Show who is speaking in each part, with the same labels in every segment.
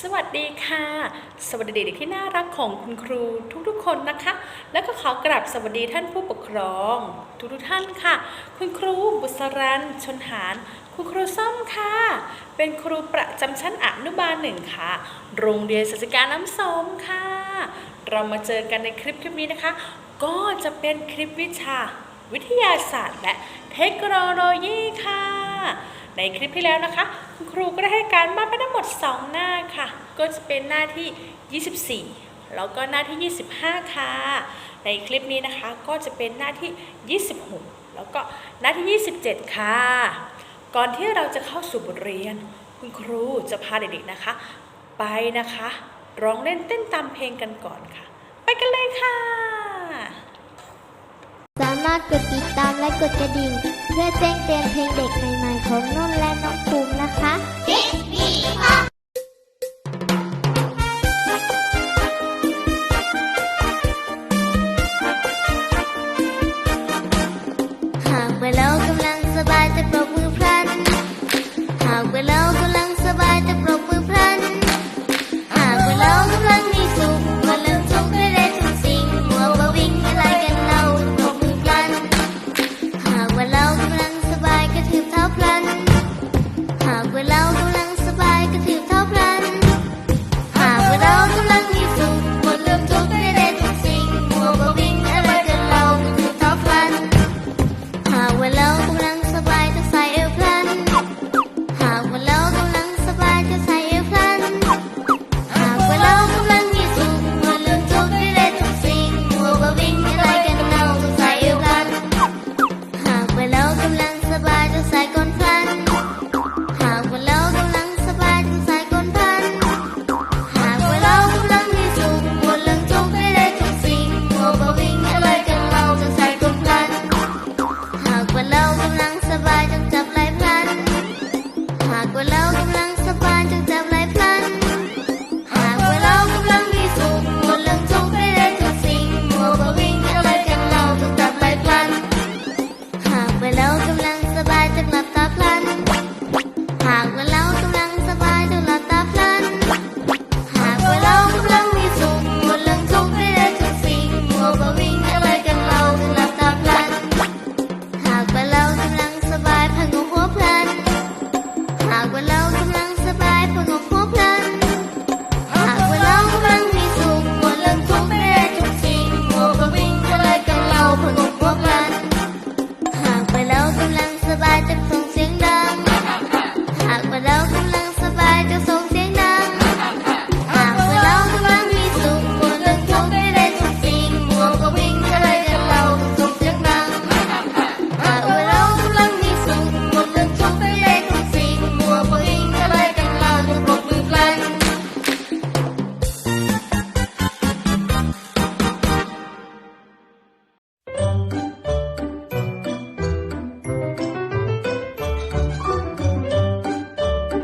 Speaker 1: สวัสดีค่ะ สวัสดีเด็กที่น่ารักของคุณครูทุกๆคนนะคะ แล้วก็ขอกราบสวัสดีท่านผู้ปกครอง ทุกๆท่านค่ะ คุณครูบุษรันชนหารคุณครูส้มค่ะ เป็นครูประจำชั้นอนุบาลหนึ่งค่ะ โรงเรียนสัจการน้ำสมค่ะ เรามาเจอกันในคลิปคลิปนี้นะคะ ก็จะเป็นคลิปวิชา วิทยาศาสตร์และเทคโนโลยีค่ะ ในคลิปที่แล้วนะคะ คุณครูก็ได้ให้การบ้านไปทั้งหมด 2 หน้าค่ะ ก็จะเป็นหน้าที่ 24 แล้วก็หน้าที่ 25 ค่ะ ในคลิปนี้นะคะก็จะเป็นหน้าที่ 26 แล้วก็หน้าที่ 27 ค่ะ ก่อนที่เราจะเข้าสู่บทเรียน คุณครูจะพาเด็กๆนะคะ ไปนะคะ ร้องเล่นเต้นตามเพลงกันก่อนค่ะ ไปกันเลยค่ะา
Speaker 2: มารถกดติดตามและกดกระดิ่ง เพื่อแจ้งเตือนเพลงเด็กใหม่ๆของนุ่นและน้องภูมินะคะ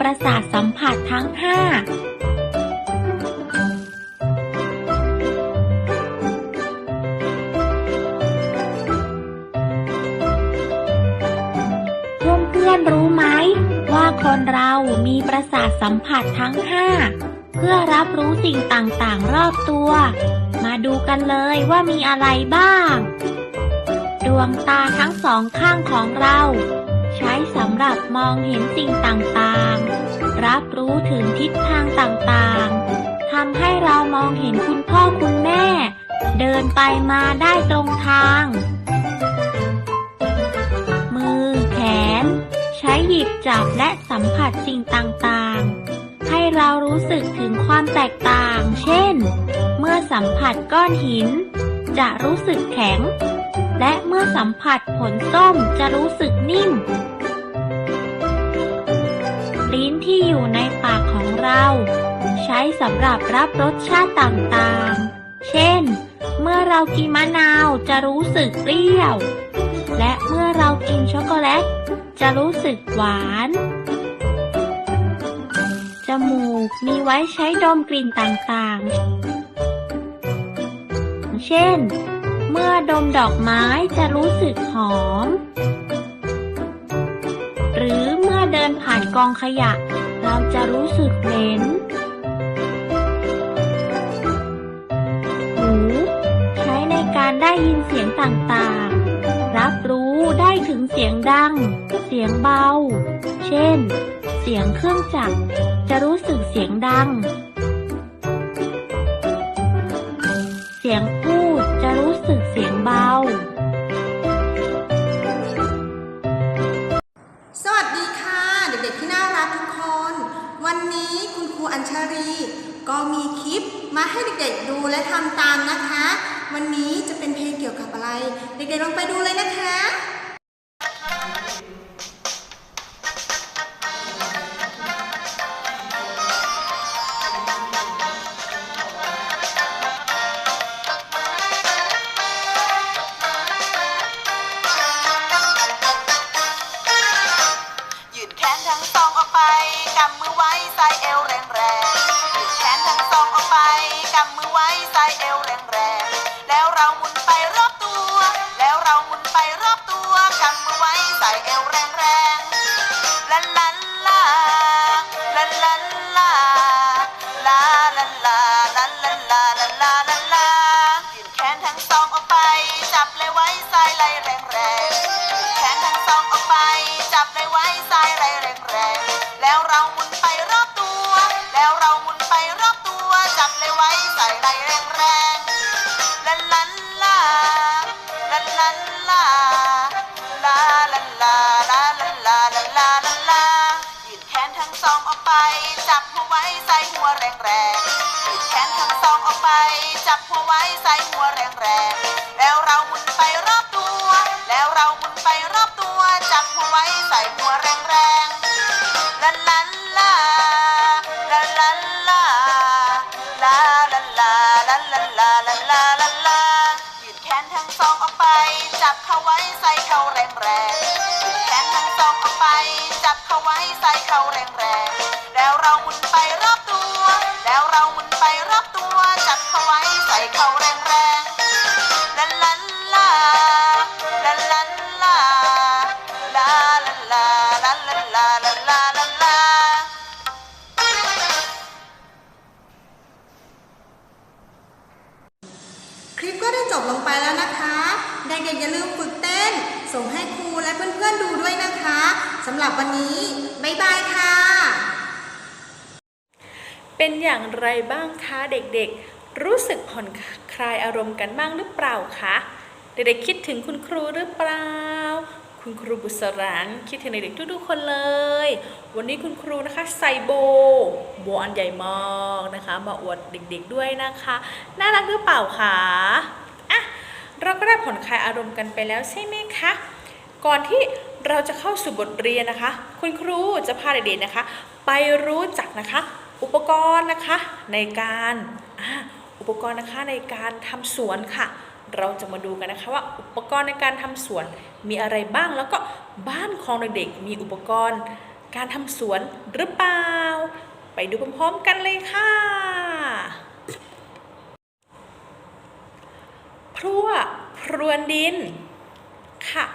Speaker 2: ประสาทสัม
Speaker 3: ผัสทั้งห้าเพื่อนรู้ไหมว่าคนเรามีประสาทสัมผัสทั้งห้าเพื่อรับรู้สิ่งต่างๆรอบตัว มาดูกันเลยว่ามีอะไรบ้าง ดวงตาทั้งสองข้างของเรา ใช้สำหรับมองเห็นสิ่งต่างๆ รับรู้ถึงทิศทางต่างๆ ทำให้เรามองเห็นคุณพ่อคุณแม่ เดินไปมาได้ตรงทาง มือ แขน ใช้หยิบจับและสัมผัสสิ่งต่างๆ ให้เรารู้สึกถึงความแตกต่าง เช่น เมื่อสัมผัสก้อนหิน จะรู้สึกแข็ง และเมื่อสัมผัสผลส้มจะรู้สึกนิ่ม ลิ้นที่อยู่ในปากของเรา ใช้สำหรับรับรสชาติต่างๆ เช่น เมื่อเรากินมะนาวจะรู้สึกเปรี้ยว และเมื่อเรากินช็อกโกแลต จะรู้สึกหวาน จมูกมีไว้ใช้ดมกลิ่นต่างๆ เช่น เมื่อดมดอกไม้จะรู้สึกหอม หรือเมื่อเดินผ่านกองขยะ เราจะรู้สึกเหม็นหูใช้ในการได้ยินเสียงต่างๆ รับรู้ได้ถึงเสียงดัง เสียงเบา เช่น เสียงเครื่องจักรจะรู้สึกเสียงดังา
Speaker 4: รี ก็มีคลิปมาให้เด็กๆดูและทำตามนะคะ วันนี้จะเป็นเพลงเกี่ยวกับอะไร เด็กๆลองไปดูเลยนะคะ
Speaker 5: ไป จับหัวไว้ใส่หัวแรงแๆแขนทั้งสองออกไป จับหัวไว้ใส่หัวแรงแรงแล้วเราหมุนไปรอบตัว แล้วเราหมุนไปรอบตัว จับหัวไว้ใส่หัวแรงๆลันลันลาลันลันลาลาลันลาลันลันลาลันลาลันลายืดแขนทั้งสองออกไป จับเขาไว้ใส่เขาแรงแรงดแขนทั้งสองออกไป จับเขาไว้ใส่เขาแรงแรงแล้วเราหมุนไปรอบตัว แล้วเราหมุนไปรอบตัว จับเขาไว้ใส่เขาแรงๆลันลันลาลันลันลาลาลันลาลันลันลาลันลาลันลา
Speaker 4: คลิปก็ได้จบลงไปแล้วนะคะ เด็กๆอย่าลืมฝึกเต้น ส่งให้ครูและเพื่อนๆดูด้วยนะคะสำหรับวันนี้ บ๊ายบายค่ะ
Speaker 1: เป็นอย่างไรบ้างคะเด็กๆ รู้สึกผ่อนคลายอารมณ์กันบ้างหรือเปล่าคะ เด็กๆคิดถึงคุณครูหรือเปล่า คุณครูบุษรันคิดถึงเด็กๆทุกๆคนเลย วันนี้คุณครูนะคะใส่โบ โบอันใหญ่มากนะคะ มาอวดเด็กๆด้วยนะคะ น่ารักหรือเปล่าคะ เราก็ได้ผ่อนคลายอารมณ์กันไปแล้วใช่ไหมคะ ก่อนที่เราจะเข้าสู่บทเรียนนะคะ คุณครูจะพาเด็กๆนะคะ ไปรู้จักนะคะ อุปกรณ์นะคะในการอุปกรณ์นะคะในการทำสวนค่ะ เราจะมาดูกันนะคะว่าอุปกรณ์ในการทำสวนมีอะไรบ้าง แล้วก็บ้านของเด็กๆมีอุปกรณ์ การทำสวนหรือเปล่า ไปดูพร้อมๆกันเลยค่ะ พรั่วพรวนดินค่ะ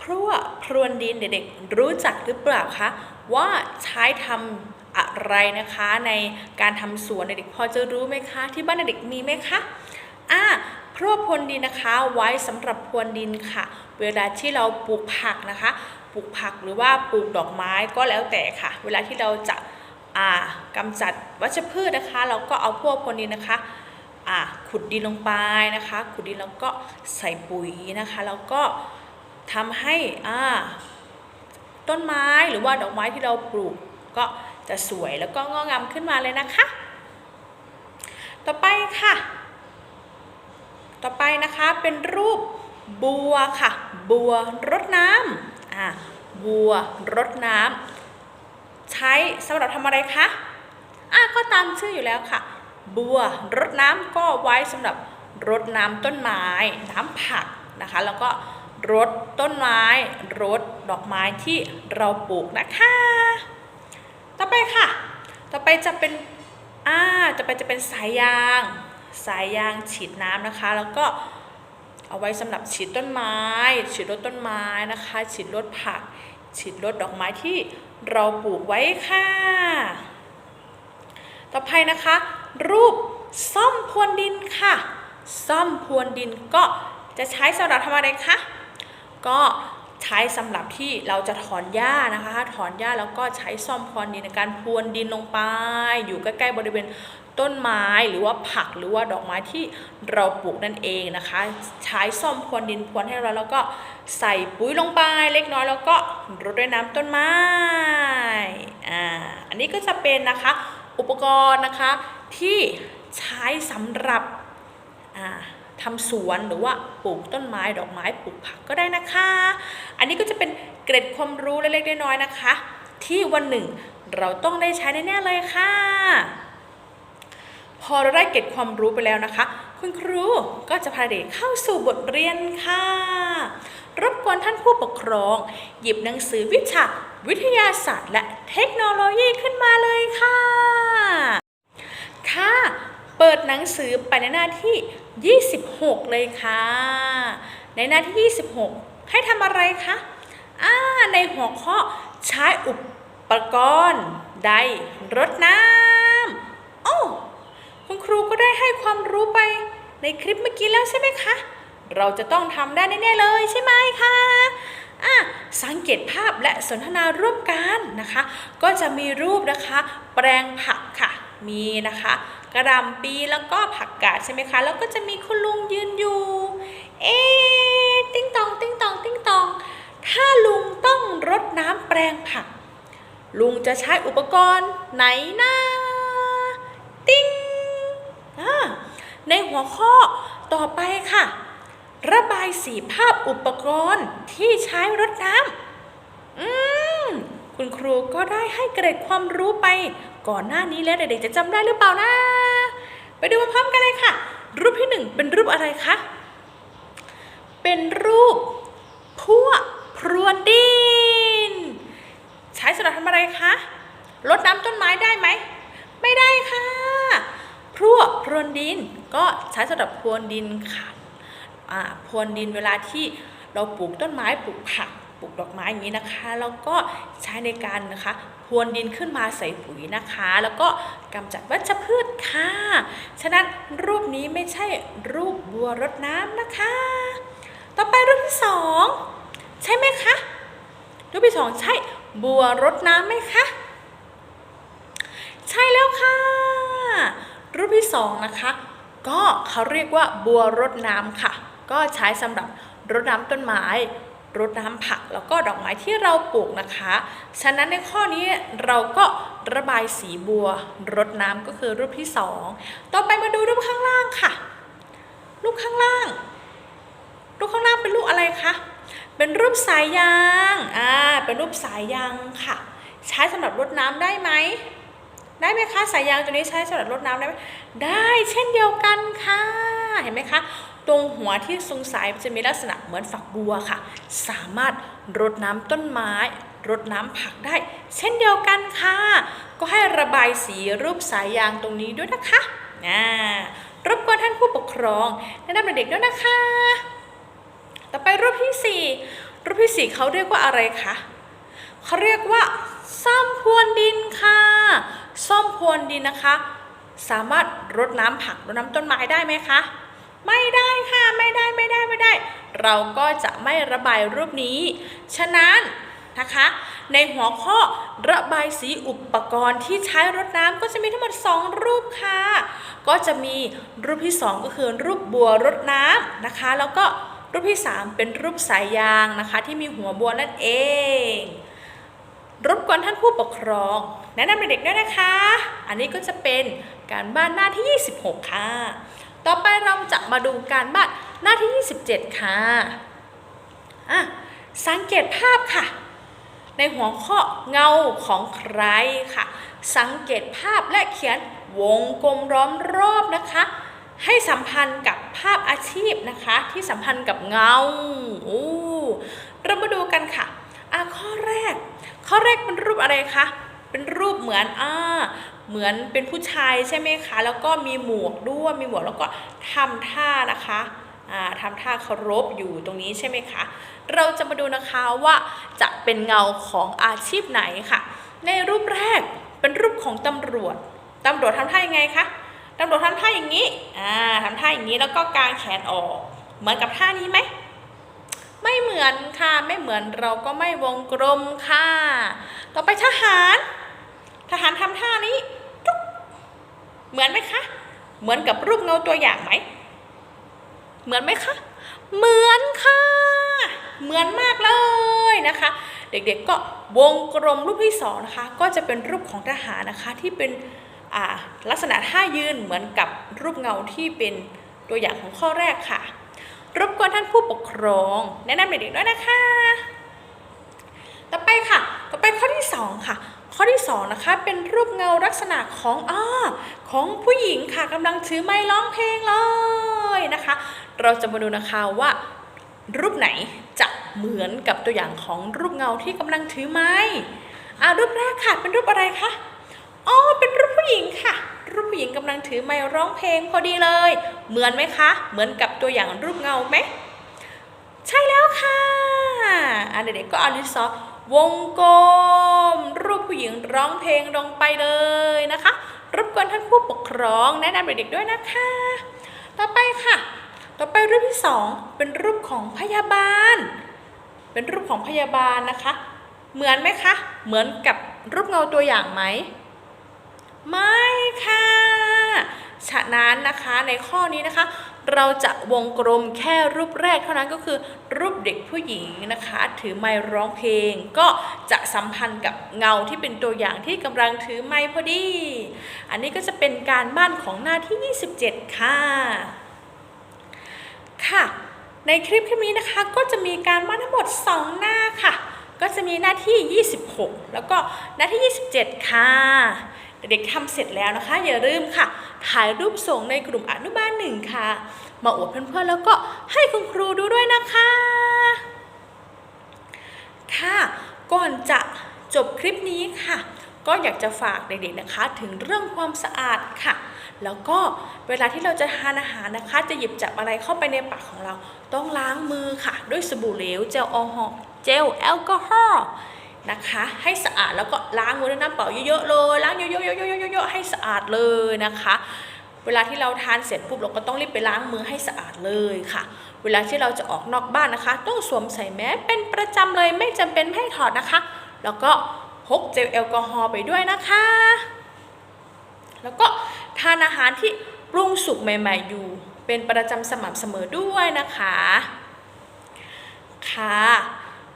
Speaker 1: พรั่วพรวนดินเด็กๆรู้จักหรือเปล่าคะว่าใช้ทำอะไรนะคะในการทำสวนเด็กๆพอจะรู้ไหมคะที่บ้านเด็กมีไหมคะอ่าพรั่วพรวนดินนะคะไว้สำหรับพรวนดินค่ะ เวลาที่เราปลูกผักนะคะปลูกผักหรือว่าปลูกดอกไม้ก็แล้วแต่ค่ะ เวลาที่เราจะอ่ากำจัดวัชพืชนะคะ เราก็เอาพวกพรวนดินนะคะ อะขุดดินลงไปนะคะ ขุดดินแล้วก็ใส่ปุ๋ยนะคะ แล้วก็ทำให้อ่าต้นไม้หรือว่าดอกไม้ที่เราปลูกก็จะสวยแล้วก็งอกงามขึ้นมาเลยนะคะ ต่อไปค่ะ ต่อไปนะคะเป็นรูปบัวค่ะ บัวรดน้ำอ่าบัวรดน้ำใช้สำหรับทำอะไรคะอะก็ตามชื่ออยู่แล้วค่ะ บัวรดน้ำก็ไว้สำหรับรดน้ำต้นไม้ น้ำผักนะคะ แล้วก็รดต้นไม้รดดอกไม้ที่เราปลูกนะคะ ต่อไปค่ะ ต่อไปจะเป็นอ่าต่อไปจะเป็นสายยาง สายยางฉีดน้ำนะคะ แล้วก็เอาไว้สำหรับฉีดต้นไม้ ฉีดรดต้นไม้นะคะ ฉีดรดผัก ฉีดรดดอกไม้ที่เราปลูกไว้ค่ะ ต่อไปนะคะ รูปซ่อมพรวนดินค่ะ ซ่อมพรวนดินก็จะใช้สำหรับทำอะไรคะ ก็ใช้สำหรับที่เราจะถอนหญ้านะคะ ถอนหญ้าแล้วก็ใช้ซ่อมพรวนดินในการพรวนดินลงไป อยู่ใกล้ๆบริเวณต้นไม้หรือว่าผักหรือว่าดอกไม้ที่เราปลูกนั่นเองนะคะ ใช้ซ่อมพรวนดินพรวนให้เราแล้วก็ใส่ปุ๋ยลงไปเล็กน้อยแล้วก็รดด้วยน้ำต้นไม้อ่าอันนี้ก็จะเป็นนะคะอุปกรณ์นะคะ ที่ใช้สำหรับทำสวนหรือว่าปลูกต้นไม้ดอกไม้ปลูกผักก็ได้นะคะ อันนี้ก็จะเป็นเกร็ดความรู้เล็กๆน้อยๆนะคะ ที่วันหนึ่งเราต้องได้ใช้แน่ๆเลยค่ะ พอเราได้เกร็ดความรู้ไปแล้วนะคะ คุณครูก็จะพาเด็กเข้าสู่บทเรียนค่ะ รบกวนท่านผู้ปกครอง หยิบหนังสือวิชาวิทยาศาสตร์ และเทคโนโลยีขึ้นมาเลยค่ะ ค่ะ เปิดหนังสือไปในหน้าที่ 26 เลยค่ะ ในหน้าที่ 26 ให้ทำอะไรคะอ่าในหัวข้อใช้อุปกรณ์ใดรดน้ำโอ้คุณครูก็ได้ให้ความรู้ไปในคลิปเมื่อกี้แล้วใช่ไหมคะ เราจะต้องทำได้แน่ๆเลยใช่ไหมคะอะสังเกตภาพและสนทนาร่วมกันนะคะ ก็จะมีรูปนะคะ แปลงผักค่ะ มีนะคะกระหลำปีแล้วก็ผักกาดใช่ไหมคะ แล้วก็จะมีคุณลุงยืนอยู่ เอ๊ติ้งตองติ้งตองติ้งตอง ถ้าลุงต้องรดน้ำแปลงผัก ลุงจะใช้อุปกรณ์ไหนนะติ้งอ่าในหัวข้อต่อไปค่ะ ระบายสีภาพอุปกรณ์ที่ใช้รดน้ำคุณครูก็ได้ให้เกร็ดความรู้ไป ก่อนหน้านี้แล้วเด็กๆจะจำได้หรือเปล่านะ ไปดูมาพร้อมกันเลยค่ะ รูปที่หนึ่งเป็นรูปอะไรคะ เป็นรูปพวกพรวนดิน ใช้สำหรับทำอะไรคะรดน้ำต้นไม้ได้ไหม ไม่ได้ค่ะพรวกพรวนดินก็ใช้สำหรับพรวนดินค่ะอ่าพรวนดินเวลาที่เราปลูกต้นไม้ปลูกผัก ปลูกดอกไม้อย่างนี้นะคะ แล้วก็ใช้ในการนะคะพรวนดินขึ้นมาใส่ปุ๋ยนะคะ แล้วก็กำจัดวัชพืชค่ะ ฉะนั้นรูปนี้ไม่ใช่รูปบัวรดน้ำนะคะ ต่อไปรูปที่สองใช่ไหมคะ รูปที่สองใช่บัวรดน้ำไหมคะใช่แล้วค่ะ รูปที่สองนะคะ ก็เขาเรียกว่าบัวรดน้ำค่ะ ก็ใช้สำหรับรดน้ำต้นไม้ รดน้ำผักแล้วก็ดอกไม้ที่เราปลูกนะคะ ฉะนั้นในข้อนี้เราก็ระบายสีบัวรดน้ำก็คือรูปที่สองต่อไปมาดูรูปข้างล่างค่ะ รูปข้างล่าง รูปข้างล่างเป็นรูปอะไรคะ เป็นรูปสายยาง อ่า เป็นรูปสายยางค่ะ ใช้สำหรับรดน้ำได้ไหม ได้ไหมคะ สายยางตัวนี้ใช้สำหรับรดน้ำได้ไหมได้เช่นเดียวกันค่ะ เห็นไหมคะ ตรงหัวที่ทรงสายจะมีลักษณะเหมือนฝักบัวค่ะ สามารถรดน้ำต้นไม้รดน้ำผักได้ เช่นเดียวกันค่ะ ก็ให้ระบายสีรูปสายยางตรงนี้ด้วยนะคะอ่ารบกวนท่านผู้ปกครองแนะนำเด็กๆด้วยนะคะ ต่อไปรูปที่ 4 รูปที่ 4เขาเรียกว่าอะไรคะเขาเรียกว่าซ่อมพรวนดินค่ะซ่อมพรวนดินนะคะ สามารถรดน้ำผักรดน้ำต้นไม้ได้ไหมคะ ไม่ได้ค่ะไม่ได้ไม่ได้ไม่ได้ เราก็จะไม่ระบายรูปนี้ ฉะนั้นนะคะ ในหัวข้อระบายสีอุปกรณ์ที่ใช้รดน้ำก็จะมีทั้งหมด 2 รูปค่ะ ก็จะมีรูปที่ 2 ก็คือรูปบัวรดน้ำนะคะ แล้วก็รูปที่ 3 เป็นรูปสายยางนะคะ ที่มีหัวบัวนั่นเองรบกวนท่านผู้ปกครอง แนะนำเด็กๆด้วยนะคะ อันนี้ก็จะเป็นการบ้านหน้าที่ 26 ค่ะ ต่อไปเราจะมาดูการบ้านหน้าที่ 27 ค่ะอะสังเกตภาพค่ะ ในหัวข้อเงาของใครค่ะ สังเกตภาพและเขียนวงกลมล้อมรอบนะคะ ให้สัมพันธ์กับภาพอาชีพนะคะ ที่สัมพันธ์กับเงาโอ้เรามาดูกันค่ะอะข้อแรก ข้อแรกเป็นรูปอะไรคะ เป็นรูปเหมือนอ่าเหมือนเป็นผู้ชายใช่ไหมคะ แล้วก็มีหมวกด้วยมีหมวกแล้วก็ทำท่านะคะอ่าทำท่าเคารพอยู่ตรงนี้ใช่ไหมคะ เราจะมาดูนะคะว่าจะเป็นเงาของอาชีพไหนค่ะ ในรูปแรกเป็นรูปของตำรวจตำรวจทำท่ายังไงคะตำรวจทำท่าอย่างนี้อ่าทำท่าอย่างนี้แล้วก็กางแขนออก เหมือนกับท่านี้ไหม ไม่เหมือนค่ะ ไม่เหมือนเราก็ไม่วงกลมค่ะ ต่อไปทหาร ทหารทำท่านี้จุ๊บเหมือนไหมคะ เหมือนกับรูปเงาตัวอย่างไหม เหมือนไหมคะ เหมือนค่ะ เหมือนมากเลยนะคะ เด็กๆก็วงกลมรูปที่สองนะคะ ก็จะเป็นรูปของทหารนะคะที่เป็นลักษณะท่ายืนเหมือนกับรูปเงาที่เป็นตัวอย่างของข้อแรกค่ะ รบกวนท่านผู้ปกครองแนะนำเด็กๆด้วยนะคะ ต่อไปค่ะ ต่อไปข้อที่สองค่ะ ข้อที่สองนะคะเป็นรูปเงาลักษณะของอ้อของผู้หญิงค่ะกำลังถือไม้ร้องเพลงเลยนะคะ เราจะมาดูนะคะว่ารูปไหนจะเหมือนกับตัวอย่างของรูปเงาที่กำลังถือไม้อ่ารูปแรกค่ะเป็นรูปอะไรคะอ๋อเป็นรูปผู้หญิงค่ะ รูปผู้หญิงกำลังถือไมค์ร้องเพลงพอดีเลย เหมือนไหมคะ เหมือนกับตัวอย่างรูปเงาไหมใช่แล้วค่ะอะเด็กๆก็เอาดินสอ วงกลม รูปผู้หญิงร้องเพลงลงไปเลยนะคะรบกวนท่านผู้ปกครองแนะนำเด็กๆด้วยนะคะ ต่อไปค่ะ ต่อไปรูปที่สองเป็นรูปของพยาบาล เป็นรูปของพยาบาลนะคะ เหมือนไหมคะ เหมือนกับรูปเงาตัวอย่างไหม ไม่ค่ะ ฉะนั้นนะคะในข้อนี้นะคะ เราจะวงกลมแค่รูปแรกเท่านั้นก็คือ รูปเด็กผู้หญิงนะคะ ถือไมค์ร้องเพลง ก็จะสัมพันธ์กับเงาที่เป็นตัวอย่างที่กำลังถือไมค์พอดี อันนี้ก็จะเป็นการบ้านของหน้าที่ 27 ค่ะ ค่ะ ในคลิปคลิปนี้นะคะก็จะมีการบ้านทั้งหมด 2 หน้าค่ะ ก็จะมีหน้าที่ 26 แล้วก็หน้าที่ 27 ค่ะ เด็กๆทำเสร็จแล้วนะคะ อย่าลืมค่ะ ถ่ายรูปส่งในกลุ่มอนุบาลหนึ่งค่ะ มาอวดเพื่อนๆแล้วก็ให้คุณครูดูด้วยนะคะ ค่ะ ก่อนจะจบคลิปนี้ค่ะ ก็อยากจะฝากเด็กๆนะคะ ถึงเรื่องความสะอาดค่ะ แล้วก็เวลาที่เราจะทานอาหารนะคะ จะหยิบจับอะไรเข้าไปในปากของเรา ต้องล้างมือค่ะ ด้วยสบู่เหลวเจลแอลกอฮอล์ นะคะ ให้สะอาดแล้วก็ล้างมือด้วยน้ำเปล่าเยอะๆเลยล้างเยอะๆๆๆๆๆให้สะอาดเลยนะคะเวลาที่เราทานเสร็จปุ๊บเราก็ต้องรีบไปล้างมือให้สะอาดเลยค่ะ เวลาที่เราจะออกนอกบ้านนะคะ ต้องสวมใส่แมสเป็นประจำเลยไม่จำเป็นให้ถอดนะคะ แล้วก็พกเจลแอลกอฮอล์ไปด้วยนะคะ แล้วก็ทานอาหารที่ปรุงสุกใหม่ ๆ อยู่ เป็นประจำสม่ำเสมอด้วยนะคะค่ะ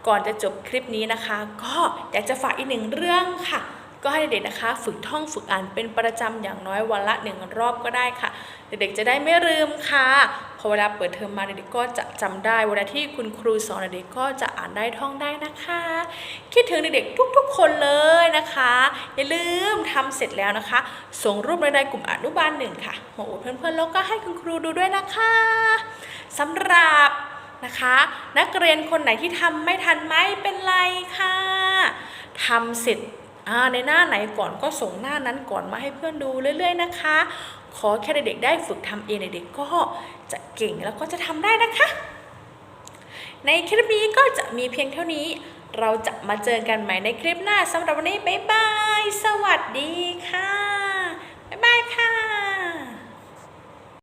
Speaker 1: ก่อนจะจบคลิปนี้นะคะ ก็อยากจะฝากอีกหนึ่งเรื่องค่ะ ก็ให้เด็กๆนะคะ ฝึกท่องฝึกอ่านเป็นประจำอย่างน้อยวันละหนึ่งรอบก็ได้ค่ะ เด็กๆจะได้ไม่ลืมค่ะพอเวลาเปิดเทอมมาเด็กๆก็จะจำได้ เวลาที่คุณครูสอนเด็กๆก็จะอ่านได้ท่องได้นะคะ คิดถึงเด็กๆทุกๆ คนเลยนะคะ อย่าลืมทำเสร็จแล้วนะคะ ส่งรูปในกลุ่มอนุบาลหนึ่งค่ะมาอวดเพื่อนๆแล้วก็ให้คุณครูดูด้วยนะคะสำหรับ นะคะ นักเรียนคนไหนที่ทำไม่ทันไหมเป็นไรค่ะทำเสร็จในหน้าไหนก่อนก็ส่งหน้านั้นก่อนมาให้เพื่อนดูเรื่อย ๆ นะคะ ขอแค่เด็กๆได้ฝึกทำเองเด็กๆก็จะเก่งแล้วก็จะทำได้นะคะ ในคลิปนี้ก็จะมีเพียงเท่านี้ เราจะมาเจอกันใหม่ในคลิปหน้าสำหรับวันนี้บ๊ายบาย สวัสดีค่ะ บ๊ายบายค่ะ